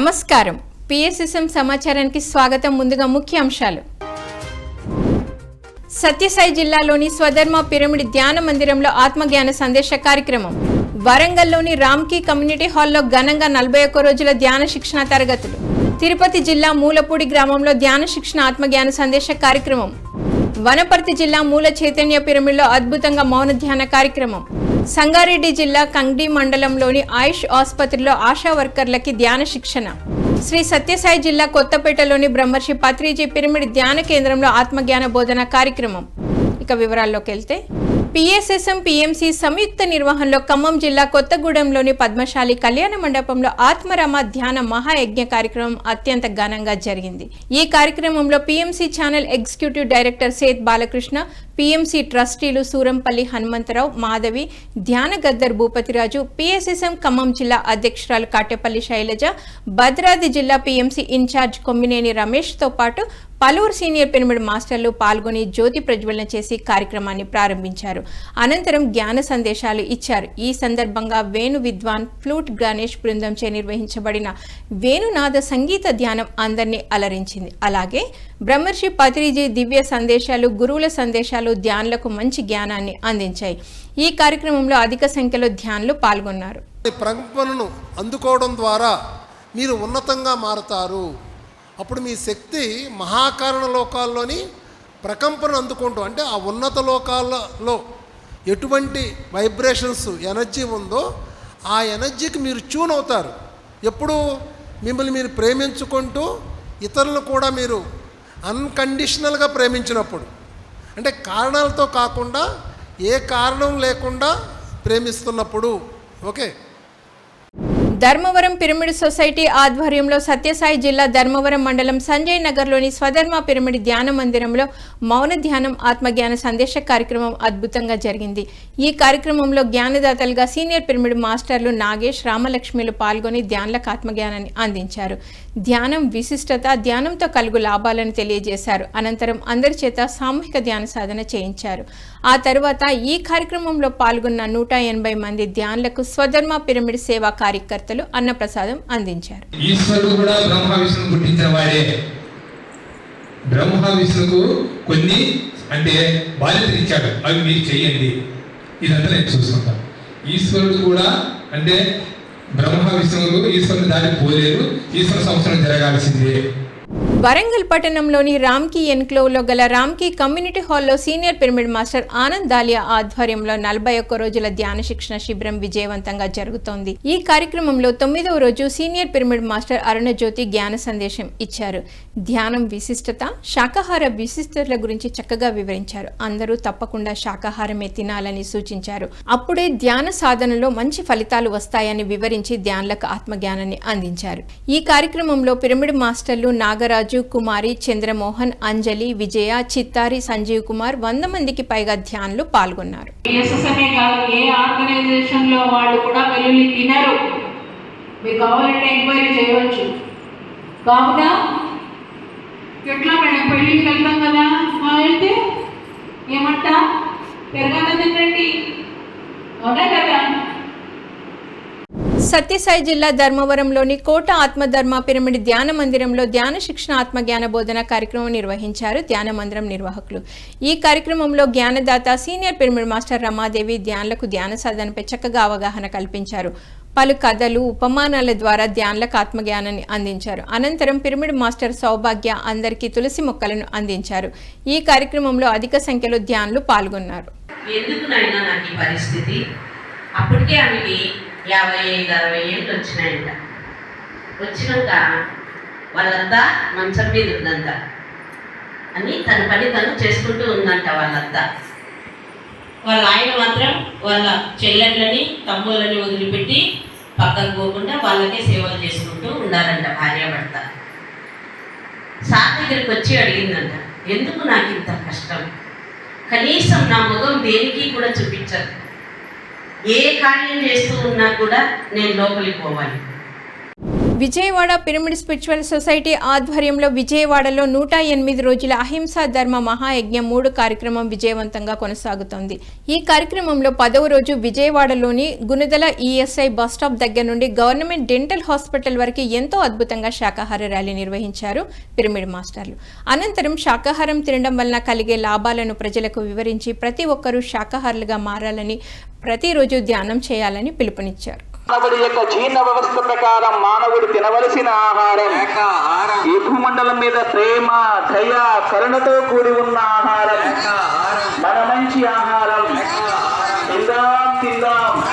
నమస్కారం. పిఎస్ఎస్ఎం సమాచారానికి స్వాగతం. ముందుగా ముఖ్య అంశాలు. సత్యసాయి జిల్లాలోని స్వధర్మ పిరమిడ్ ధ్యాన మందిరంలో ఆత్మజ్ఞాన సందేశ కార్యక్రమం. వరంగల్లోని రామ్కీ కమ్యూనిటీ హాల్లో ఘనంగా నలభై ఒక్క రోజుల ధ్యాన శిక్షణ తరగతులు. తిరుపతి జిల్లా మూలపూడి గ్రామంలో ధ్యాన శిక్షణ ఆత్మజ్ఞాన సందేశ కార్యక్రమం. వనపర్తి జిల్లా మూల చైతన్య పిరమిడ్లో అద్భుతంగా మౌన ధ్యాన కార్యక్రమం. సంగారెడ్డి జిల్లా కంగ్డి మండలంలోని ఆయుష్ ఆసుపత్రిలో ఆశా వర్కర్లకి ధ్యాన శిక్షణ. శ్రీ సత్యసాయి జిల్లా కొత్తపేటలోని బ్రహ్మర్షి పత్రిజీ పిరమిడ్ ధ్యాన కేంద్రంలో ఆత్మజ్ఞాన బోధన కార్యక్రమం. ఇక వివరాల్లోకి వెళ్తే పిఎస్ఎస్ఎం పిఎంసి సంయుక్త నిర్వహణలో ఖమ్మం జిల్లా కొత్తగూడెంలోని పద్మశాలి కళ్యాణ మండపంలో ఆత్మరామ ధ్యాన మహాయజ్ఞ కార్యక్రమం అత్యంత ఘనంగా జరిగింది. ఈ కార్యక్రమంలో PMC channel executive director Seth Balakrishna PMC ట్రస్టీలు సూరంపల్లి హనుమంతరావు మాధవి ధ్యాన గద్దర్ భూపతిరాజు పిఎస్ఎస్ఎం ఖమ్మం జిల్లా అధ్యక్షురాలు కాటేపల్లి శైలజ భద్రాద్రి జిల్లా పిఎంసి ఇన్ఛార్జ్ కొమ్మినేని రమేష్తో పాటు పలువురు సీనియర్ పిరమిడ్ మాస్టర్లు పాల్గొని జ్యోతి ప్రజ్వలన చేసి కార్యక్రమాన్ని ప్రారంభించారు. అనంతరం జ్ఞాన సందేశాలు ఇచ్చారు. ఈ సందర్భంగా వేణు విద్వాన్ ఫ్లూట్ గణేష్ బృందంచే నిర్వహించబడిన వేణునాద సంగీత ధ్యానం అందరినీ అలరించింది. అలాగే బ్రహ్మర్షి పతిరిజీ దివ్య సందేశాలు గురువుల సందేశాలు ధ్యానులకు మంచి జ్ఞానాన్ని అందించాయి. ఈ కార్యక్రమంలో అధిక సంఖ్యలో ధ్యానులు పాల్గొన్నారు. ప్రకంపనను అందుకోవడం ద్వారా మీరు ఉన్నతంగా మారుతారు. అప్పుడు మీ శక్తి మహాకారణ లోకాల్లోని ప్రకంపన అందుకుంటూ అంటే ఆ ఉన్నత లోకాలలో ఎటువంటి వైబ్రేషన్స్ ఎనర్జీ ఉందో ఆ ఎనర్జీకి మీరు ట్యూన్ అవుతారు. ఎప్పుడు మిమ్మల్ని మీరు ప్రేమించుకుంటూ ఇతరులు కూడా మీరు అన్కండిషనల్గా ప్రేమించినప్పుడు. అంటే కారణాలతో కాకుండా ఏ కారణం లేకుండా ప్రేమిస్తున్నప్పుడు. ఓకే? ధర్మవరం పిరమిడ్ సొసైటీ ఆధ్వర్యంలో సత్యసాయి జిల్లా ధర్మవరం మండలం సంజయ్ నగర్లోని స్వధర్మ పిరమిడ్ ధ్యాన మందిరంలో మౌన ధ్యానం ఆత్మజ్ఞాన సందేశ కార్యక్రమం అద్భుతంగా జరిగింది. ఈ కార్యక్రమంలో జ్ఞానదాతలుగా సీనియర్ పిరమిడ్ మాస్టర్లు నాగేష్ రామలక్ష్మిలు పాల్గొని ధ్యానులకు ఆత్మజ్ఞానాన్ని అందించారు. ధ్యానం విశిష్టత ధ్యానంతో కలుగు లాభాలను తెలియజేశారు. అనంతరం అందరి చేత సామూహిక ధ్యాన సాధన చేయించారు. ఆ తరువాత ఈ కార్యక్రమంలో పాల్గొన్న నూట ఎనభై మంది ధ్యానులకు స్వధర్మ పిరమిడ్ సేవా కార్యకర్త కార్యకర్తలు అన్నప్రసాదం అందించారు. ఈశ్వరుడు కూడా బ్రహ్మ విష్ణువు పుట్టించిన వాడే. బ్రహ్మ విష్ణుకు కొన్ని అంటే బాధ్యతలు ఇచ్చాడు. అవి మీరు చెయ్యండి. ఇదంతా నేను చూసుకుంటాను. ఈశ్వరుడు కూడా అంటే బ్రహ్మ విష్ణువులు ఈశ్వరుని దాటి పోలేరు ఈశ్వర సంవత్సరం జరగాల్సిందే. వరంగల్ పట్టణంలోని రామ్కీ ఎన్క్లోవ్లో గల రామ్కీ కమ్యూనిటీ హాల్లో senior pyramid master Anand Dalia ఆధ్వర్యంలో నలభై ఒక్క రోజుల ధ్యాన శిక్షణ శిబిరం విజయవంతంగా జరుగుతోంది. ఈ కార్యక్రమంలో తొమ్మిదవ రోజు సీనియర్ పిరమిడ్ మాస్టర్ అరుణజ్యోతి జ్ఞాన సందేశం ఇచ్చారు. ధ్యానం విశిష్టత శాకాహార విశిష్టతల గురించి చక్కగా వివరించారు. అందరూ తప్పకుండా శాకాహారమే తినాలని సూచించారు. అప్పుడే ధ్యాన సాధనలో మంచి ఫలితాలు వస్తాయని వివరించి ధ్యానులకు ఆత్మజ్ఞానాన్ని అందించారు. ఈ కార్యక్రమంలో పిరమిడ్ మాస్టర్లు నాగరాజు కుమారి చంద్రమోహన్ అంజలి విజయ చిత్తారి సంజీవ్ కుమార్ వంద మందికి పైగా ధ్యానులు పాల్గొన్నారు. వాళ్ళు కూడా వెల్లుల్లి తినరు. మీరు కావాలంటే ఎంక్వైరీ చేయవచ్చు. కావున ఎట్లా మేడం? పెళ్ళికి వెళ్తాం కదా. వెళ్తే ఏమంట? పెరగన్న తినండి అవునా కదా? సత్యసాయి జిల్లా ధర్మవరంలోని కోట ఆత్మధర్మ పిరమిడ్ ధ్యాన మందిరంలో ధ్యాన శిక్షణ ఆత్మజ్ఞాన బోధన కార్యక్రమం నిర్వహించారు ధ్యాన మందిరం నిర్వాహకులు. ఈ కార్యక్రమంలో జ్ఞానదాత సీనియర్ పిరమిడ్ మాస్టర్ రమాదేవి ధ్యానులకు ధ్యాన సాధనపై చక్కగా అవగాహన కల్పించారు. పలు కథలు ఉపమానాల ద్వారా ధ్యానులకు ఆత్మజ్ఞానాన్ని అందించారు. అనంతరం పిరమిడ్ మాస్టర్ సౌభాగ్య అందరికీ తులసి మొక్కలను అందించారు. ఈ కార్యక్రమంలో అధిక సంఖ్యలో ధ్యానులు పాల్గొన్నారు. ఎందుకు నాయన నాకు ఈ పరిస్థితి? అప్పటికే ఆమెకి యాభై ఐదు అరవై ఏళ్ళు వచ్చినాయంట. వచ్చినాక వాళ్ళంతా మంచం మీద ఉందంట. అని తన పని తను చేసుకుంటూ ఉందంట వాళ్ళంతా. వాళ్ళ ఆయన మాత్రం వాళ్ళ చెల్లెళ్ళని తమ్ముళ్ళని వదిలిపెట్టి పక్కకు పోకుండా వాళ్ళకే సేవలు చేసుకుంటూ ఉండాలంట భార్యాభర్త. సార్ దగ్గరికి వచ్చి అడిగిందంట ఎందుకు నాకు ఇంత కష్టం? కనీసం నా ముఖం దేనికి కూడా చూపించదు ఏ కార్యం చేస్తూ ఉన్నా కూడా నేను లోపలికి పోవాలి. విజయవాడ పిరమిడ్ స్పిరిచువల్ సొసైటీ ఆధ్వర్యంలో విజయవాడలో నూట ఎనిమిది రోజుల అహింసా ధర్మ మహాయజ్ఞం మూడు కార్యక్రమం విజయవంతంగా కొనసాగుతోంది. ఈ కార్యక్రమంలో పదవ రోజు విజయవాడలోని గుణదల ఈఎస్ఐ బస్ స్టాప్ దగ్గర నుండి గవర్నమెంట్ డెంటల్ హాస్పిటల్ వరకు ఎంతో అద్భుతంగా శాకాహార ర్యాలీ నిర్వహించారు పిరమిడ్ మాస్టర్లు. అనంతరం శాకాహారం తినడం వలన కలిగే లాభాలను ప్రజలకు వివరించి ప్రతి ఒక్కరూ శాకాహారులుగా మారాలని ప్రతిరోజు ధ్యానం చేయాలని పిలుపునిచ్చారు. మానవుడి యొక్క జీర్ణ వ్యవస్థ ప్రకారం మానవుడు తినవలసిన ఆహారం. ఈ భూమండలం మీద ప్రేమ దయ కరుణతో కూడి ఉన్న ఆహారం. మన మంచి ఆహారం. తిందాం తిందాం.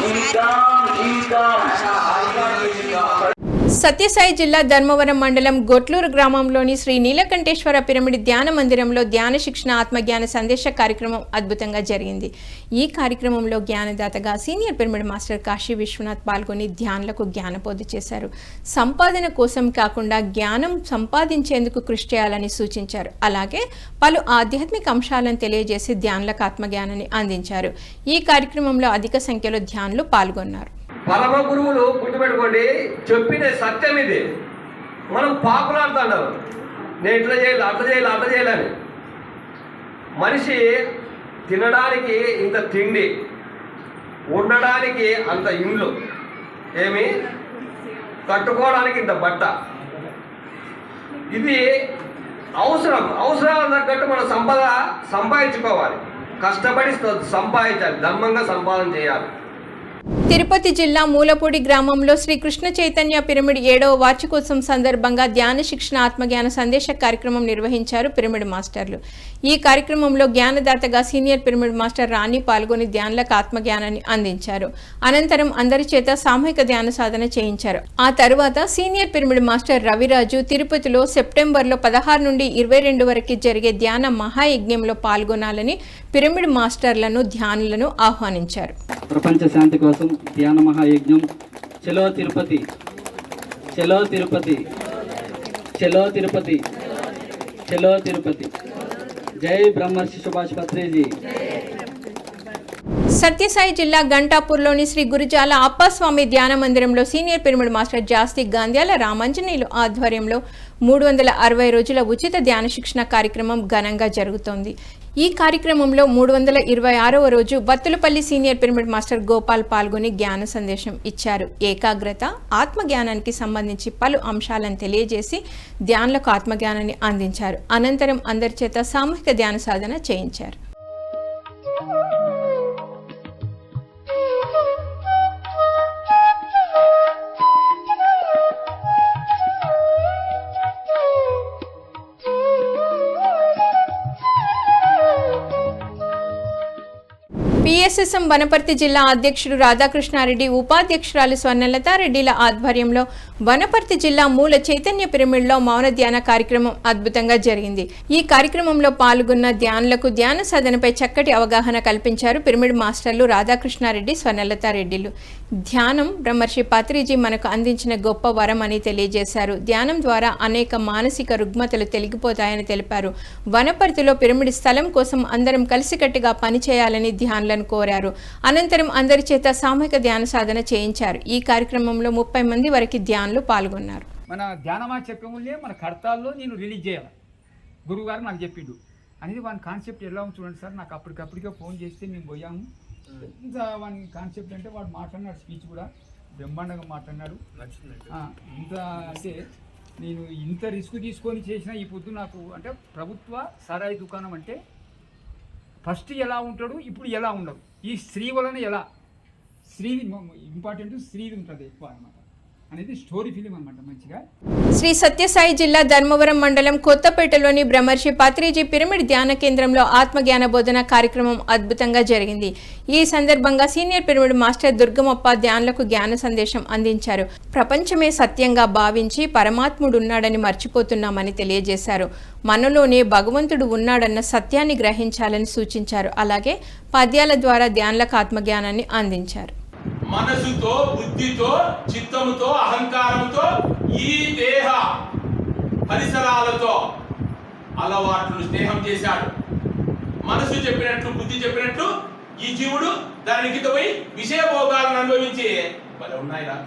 జీవిద్దాం జీవిద్దాం సత్యసాయి జిల్లా ధర్మవరం మండలం గొట్లూరు గ్రామంలోని శ్రీ నీలకంఠేశ్వర పిరమిడ్ ధ్యాన మందిరంలో ధ్యాన శిక్షణ ఆత్మజ్ఞాన సందేశ కార్యక్రమం అద్భుతంగా జరిగింది. ఈ కార్యక్రమంలో జ్ఞానదాతగా senior pyramid master Kashi Vishwanath పాల్గొని ధ్యానులకు జ్ఞానబోధ చేశారు. సంపాదన కోసం కాకుండా జ్ఞానం సంపాదించేందుకు కృషి చేయాలని సూచించారు. అలాగే పలు ఆధ్యాత్మిక అంశాలను తెలియజేసి ధ్యానులకు ఆత్మజ్ఞానాన్ని అందించారు. ఈ కార్యక్రమంలో అధిక సంఖ్యలో ధ్యానులు పాల్గొన్నారు. పరమ గురువులు గుర్తుపెట్టుకోండి చెప్పిన సత్యం ఇది. మనం పాపులాడుతున్నాం నేను ఇట్లా చేయాలి అట్లా చేయాలి అట్లా చేయాలని మనిషి తినడానికి ఇంత తిండి ఉండడానికి అంత ఇండ్లు. ఏమి? కట్టుకోవడానికి ఇంత బట్ట. ఇది అవసరం అవసరాలు తగ్గట్టు మన సంపద సంపాదించుకోవాలి. కష్టపడి సంపాదించాలి ధర్మంగా సంపాదన చేయాలి. తిరుపతి జిల్లా మూలపూడి గ్రామంలో శ్రీ కృష్ణ చైతన్య పిరమిడ్ ఏడవ వార్షికోత్సవం సందర్భంగా ధ్యాన శిక్షణ ఆత్మజ్ఞాన సందేశ కార్యక్రమం నిర్వహించారు పిరమిడ్ మాస్టర్లు. ఈ కార్యక్రమంలో జ్ఞానదాతగా సీనియర్ పిరమిడ్ మాస్టర్ రాణి పాల్గొని ధ్యానులకు ఆత్మజ్ఞానాన్ని అందించారు. అనంతరం అందరి చేత సామూహిక ధ్యాన సాధన చేయించారు. ఆ తరువాత సీనియర్ పిరమిడ్ మాస్టర్ రవిరాజు తిరుపతిలో సెప్టెంబర్లో పదహారు నుండి ఇరవై రెండు వరకు జరిగే ధ్యాన మహాయజ్ఞంలో పాల్గొనాలని పిరమిడ్ మాస్టర్లను ధ్యానులను ఆహ్వానించారు. ప్రపంచ శాంతి కోసం ధ్యాన మహాయజ్ఞం చలో తిరుపతి చలో తిరుపతి చలో తిరుపతి చలో తిరుపతి జై బ్రహ్మర్షి సుభాష్ పత్రేజీ సత్యసాయి జిల్లా గంటాపూర్లోని శ్రీ గురుజాల అప్పస్వామి ధ్యాన మందిరంలో senior pyramid master Jasti Gandhyala Ramanjaneyulu ఆధ్వర్యంలో మూడు వందల అరవై రోజుల ఉచిత ధ్యాన శిక్షణ కార్యక్రమం ఘనంగా జరుగుతోంది. ఈ కార్యక్రమంలో మూడు వందల ఇరవై ఆరవ రోజు Battulapalli senior pyramid master Gopal పాల్గొని జ్ఞాన సందేశం ఇచ్చారు. ఏకాగ్రత ఆత్మజ్ఞానానికి సంబంధించి పలు అంశాలను తెలియజేసి ధ్యానులకు ఆత్మజ్ఞానాన్ని అందించారు. అనంతరం అందరి చేత సామూహిక ధ్యాన సాధన చేయించారు. ఆర్ఎస్ఎస్ఎం వనపర్తి జిల్లా అధ్యక్షుడు రాధాకృష్ణారెడ్డి ఉపాధ్యక్షురాలు స్వర్ణలతారెడ్డిల ఆధ్వర్యంలో వనపర్తి జిల్లా మూల చైతన్య పిరమిడ్లో మౌన ధ్యాన కార్యక్రమం అద్భుతంగా జరిగింది. ఈ కార్యక్రమంలో పాల్గొన్న ధ్యానులకు ధ్యాన సాధనపై చక్కటి అవగాహన కల్పించారు పిరమిడ్ మాస్టర్లు రాధాకృష్ణారెడ్డి స్వర్ణలతారెడ్డిలు. ధ్యానం బ్రహ్మర్షి పత్రిజీ మనకు అందించిన గొప్ప వరం అని తెలియజేశారు. ధ్యానం ద్వారా అనేక మానసిక రుగ్మతలు తొలగిపోతాయని తెలిపారు. వనపర్తిలో పిరమిడ్ స్థలం కోసం అందరం కలిసికట్టుగా పనిచేయాలని ధ్యానులను కోరారు. అనంతరం అందరి చేత సామూహిక ధ్యాన సాధన చేయించారు. ఈ కార్యక్రమంలో ముప్పై మంది వరకు ధ్యానులు పాల్గొన్నారు. మన ధ్యానమా చెప్పే మన కడతాల్లో నేను రిలీజ్ చేయాలి. గురువుగారు నాకు చెప్పిండు. అనేది వాని కాన్సెప్ట్ ఎలా ఉంది చూడండి సార్. నాకు అప్పటికప్పటికే ఫోన్ చేస్తే మేము పోయాము ఇంత వాని కాన్సెప్ట్ అంటే వాడు మాట్లాడినాడు స్పీచ్ కూడా. బ్రహ్మాండంగా మాట్లాడినాడు. ఆ, ఇంత అంటే నేను ఇంత రిస్క్ తీసుకొని చేసిన ఈ పొద్దు నాకు అంటే ప్రభుత్వ సారాయి దుకాణం అంటే ఫస్ట్ ఎలా ఉంటాడు ఇప్పుడు ఎలా ఉండడు. ఈ స్త్రీ వలన ఎలా? స్త్రీ ఇంపార్టెంట్ స్త్రీది ఉంటుంది ఎక్కువ అనమాట అనేది స్టోరీ ఫిలిం అనమాట మంచిగా. శ్రీ సత్యసాయి జిల్లా ధర్మవరం మండలం కొత్తపేటలోని బ్రహ్మర్షి పాత్రీజీ పిరమిడ్ ధ్యాన కేంద్రంలో ఆత్మజ్ఞాన బోధన కార్యక్రమం అద్భుతంగా జరిగింది. ఈ సందర్భంగా సీనియర్ పిరమిడ్ మాస్టర్ దుర్గమప్ప ధ్యానులకు జ్ఞాన సందేశం అందించారు. ప్రపంచమే సత్యంగా భావించి పరమాత్ముడు ఉన్నాడని మర్చిపోతున్నామని తెలియజేశారు. మనలోనే భగవంతుడు ఉన్నాడన్న సత్యాన్ని గ్రహించాలని సూచించారు. అలాగే పద్యాల ద్వారా ధ్యానులకు ఆత్మజ్ఞానాన్ని అందించారు. మనసుతో బుద్ధితో చిత్తముతో అహంకారంతో ఈ దేహ పరిసరాలతో అలవాట్లు స్నేహం చేశాడు. మనసు చెప్పినట్లు బుద్ధి చెప్పినట్లు ఈ జీవుడు దానికి పోయి విషయ భోగాలను అనుభవించి భలే ఉన్నాయిరా.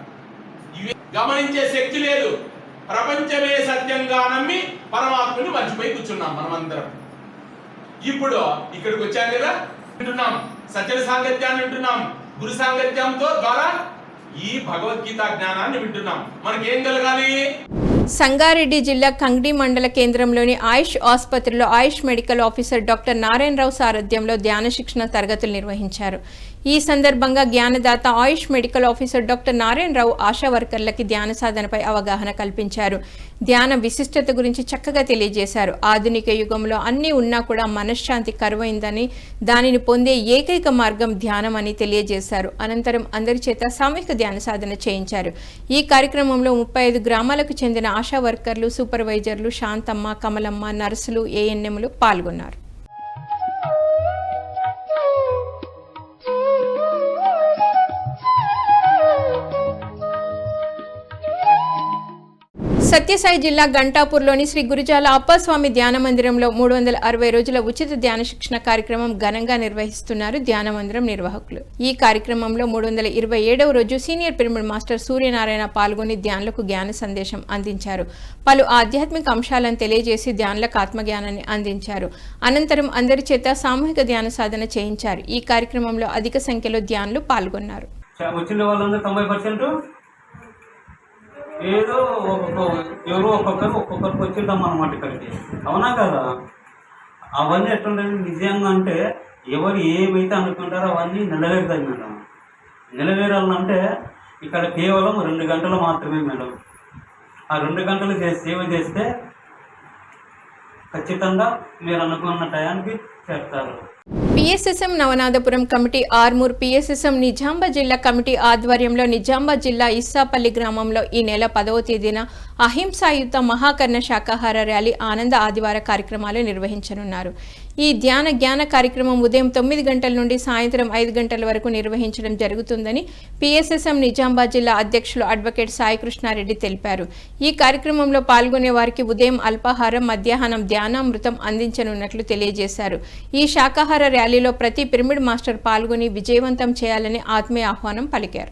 ఇవి గమనించే శక్తి లేదు. ప్రపంచమే సత్యంగా నమ్మి పరమాత్మని మర్చిపోయి కూర్చున్నాం మనమందరం. ఇప్పుడు ఇక్కడికి వచ్చాం కదా? వింటున్నాం. సత్య సాంగత్యాన్ని వింటున్నాం. గురు సాంగత్యంతో ద్వారా ఈ భగవద్గీత జ్ఞానాన్ని వింటున్నాం. మనకేం కలగాలి? సంగారెడ్డి జిల్లా కంగ్డి మండల కేంద్రంలోని ఆయుష్ ఆసుపత్రిలో Ayush medical officer doctor Narayanarao సారథ్యంలో ధ్యాన శిక్షణ తరగతులు నిర్వహించారు. ఈ సందర్భంగా జ్ఞానదాత Ayush medical officer doctor Narayanarao Asha వర్కర్లకి ధ్యాన సాధనపై అవగాహన కల్పించారు. ధ్యాన విశిష్టత గురించి చక్కగా తెలియజేశారు. ఆధునిక యుగంలో అన్నీ ఉన్నా కూడా మనశ్శాంతి కరువైందని దానిని పొందే ఏకైక మార్గం ధ్యానం అని తెలియజేశారు. అనంతరం అందరి చేత సామూహిక ధ్యాన సాధన చేయించారు. ఈ కార్యక్రమంలో ముప్పై ఐదు గ్రామాలకు చెందిన ఆశా వర్కర్లు సూపర్వైజర్లు శాంతమ్మ కమలమ్మ నర్సులు ఏఎన్ఎంలు పాల్గొన్నారు. సత్యసాయి జిల్లా గంటాపూర్లోని శ్రీ గురుజాల అప్పస్వామి ధ్యాన మందిరంలో మూడు వందల అరవై రోజుల ఉచిత ధ్యాన శిక్షణ కార్యక్రమం ఘనంగా నిర్వహిస్తున్నారు ధ్యాన మందిరం నిర్వాహకులు. ఈ కార్యక్రమంలో మూడు వందల ఇరవై ఏడవ రోజు సీనియర్ పిరమిడ్ మాస్టర్ సూర్యనారాయణ పాల్గొని ధ్యానులకు జ్ఞాన సందేశం అందించారు. పలు ఆధ్యాత్మిక అంశాలను తెలియజేసి ధ్యానులకు ఆత్మజ్ఞానాన్ని అందించారు. అనంతరం అందరి చేత సామూహిక ధ్యాన సాధన చేయించారు. ఈ కార్యక్రమంలో అధిక సంఖ్యలో ధ్యానులు పాల్గొన్నారు. వచ్చిన వాళ్ళందరూ తొంభై పర్సెంట్ ఏదో ఒక్కొక్క ఎవరో ఒక్కొక్కరు ఒక్కొక్కరికి వచ్చిద్దాం అనమాట ఇక్కడికి. అవునా కదా? అవన్నీ ఎట్లుండేది నిజంగా అంటే ఎవరు ఏమైతే అనుకుంటారో అవన్నీ నిలవేరుతాయి మేడం. నిలవేరాలంటే ఇక్కడ కేవలం రెండు గంటలు మాత్రమే మేడం. ఆ రెండు గంటలు చేసి సేవ చేస్తే ఖచ్చితంగా మీరు అనుకున్న టయానికి చేస్తారు PSSM Navanathapuram committee Armoor PSSM నిజాంబా జిల్లా కమిటీ ఆధ్వర్యంలో నిజాంబా జిల్లా ఇస్సాపల్లి గ్రామంలో ఈ నెల పదవ తేదీన అహింసాయుత మహాకర్ణ శాకాహార ర్యాలీ ఆనంద ఆదివార కార్యక్రమాలు నిర్వహించనున్నారు. ఈ ధ్యాన జ్ఞాన కార్యక్రమం ఉదయం తొమ్మిది గంటల నుండి సాయంత్రం ఐదు గంటల వరకు నిర్వహించడం జరుగుతుందని పిఎస్ఎస్ఎం నిజామాబాద్ జిల్లా అధ్యక్షులు అడ్వకేట్ సాయికృష్ణారెడ్డి తెలిపారు. ఈ కార్యక్రమంలో పాల్గొనే వారికి ఉదయం అల్పాహారం మధ్యాహ్నం ధ్యానామృతం అందించనున్నట్లు తెలియజేశారు. ఈ శాకాహార ర్యాలీలో ప్రతి పిరమిడ్ మాస్టర్ పాల్గొని విజయవంతం చేయాలని ఆత్మీయ ఆహ్వానం పలికారు.